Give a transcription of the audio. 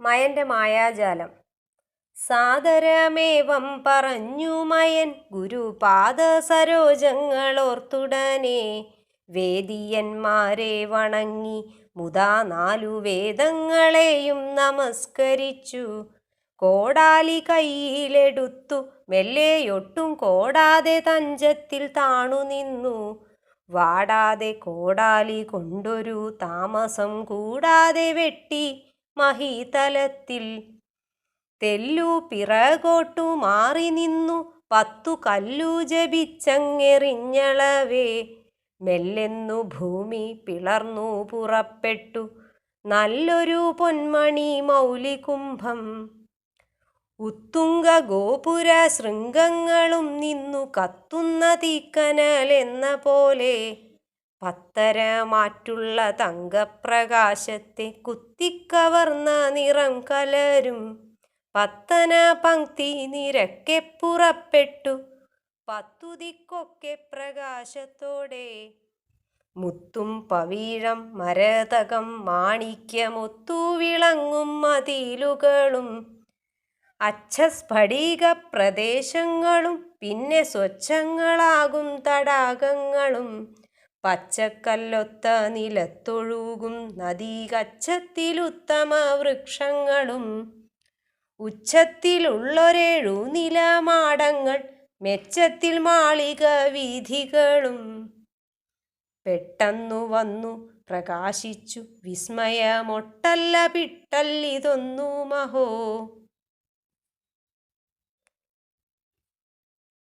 മയന്റെ മായാജാലം. സാദരമേവം പറഞ്ഞു മയൻ ഗുരുപാദ സരോജങ്ങളോർത്തുടനെ വേദിയന്മാരെ വണങ്ങി മുതാ നാലു വേദങ്ങളെയും നമസ്കരിച്ചു. കോടാലി കയ്യിലെടുത്തു മെല്ലെയൊട്ടും കോടാതെ തഞ്ചത്തിൽ താണു നിന്നു. വാടാതെ കോടാലി കൊണ്ടൊരു താമസം കൂടാതെ വെട്ടി മഹീതലത്തിൽ. തെല്ലു പിറകോട്ടു മാറി നിന്നു. പത്തു കല്ലു ജപിച്ചങ്ങെറിഞ്ഞളവേ. മെല്ലെന്നു ഭൂമി പിളർന്നു പുറപ്പെട്ടു. നല്ലൊരു പൊന്മണി മൗലികുംഭം. ഉത്തുംഗ ഗോപുര ശൃംഗങ്ങളും നിന്നു കത്തുന്ന തീക്കനൽ എന്ന പോലെ. പത്തരമാറ്റുള്ള തങ്കപ്രകാശത്തെ കുത്തിക്കവർന്ന നിറം കലരും. പത്തന പങ്ക്തി നിരക്കെ പുറപ്പെട്ടു. പത്തുതിക്കൊക്കെ പ്രകാശത്തോടെ. മുത്തും പവീഴം മരതകം മാണിക്യമൊത്തു വിളങ്ങും മതിലുകളും. അച്ഛസ്ഫടിക പ്രദേശങ്ങളും പിന്നെ സ്വച്ഛങ്ങളാകും തടാകങ്ങളും. പച്ചക്കല്ലൊത്ത നിലത്തൊഴുകും നദീകച്ചത്തിലുത്തമ വൃക്ഷങ്ങളും. ഉച്ചത്തിലുള്ളൊരേഴു നിലമാടങ്ങൾ മെച്ചത്തിൽ മാളിക വീഥികളും പെട്ടെന്നു വന്നു പ്രകാശിച്ചു വിസ്മയമൊട്ടല്ല പിട്ടല്ലിതൊന്നു മഹോ.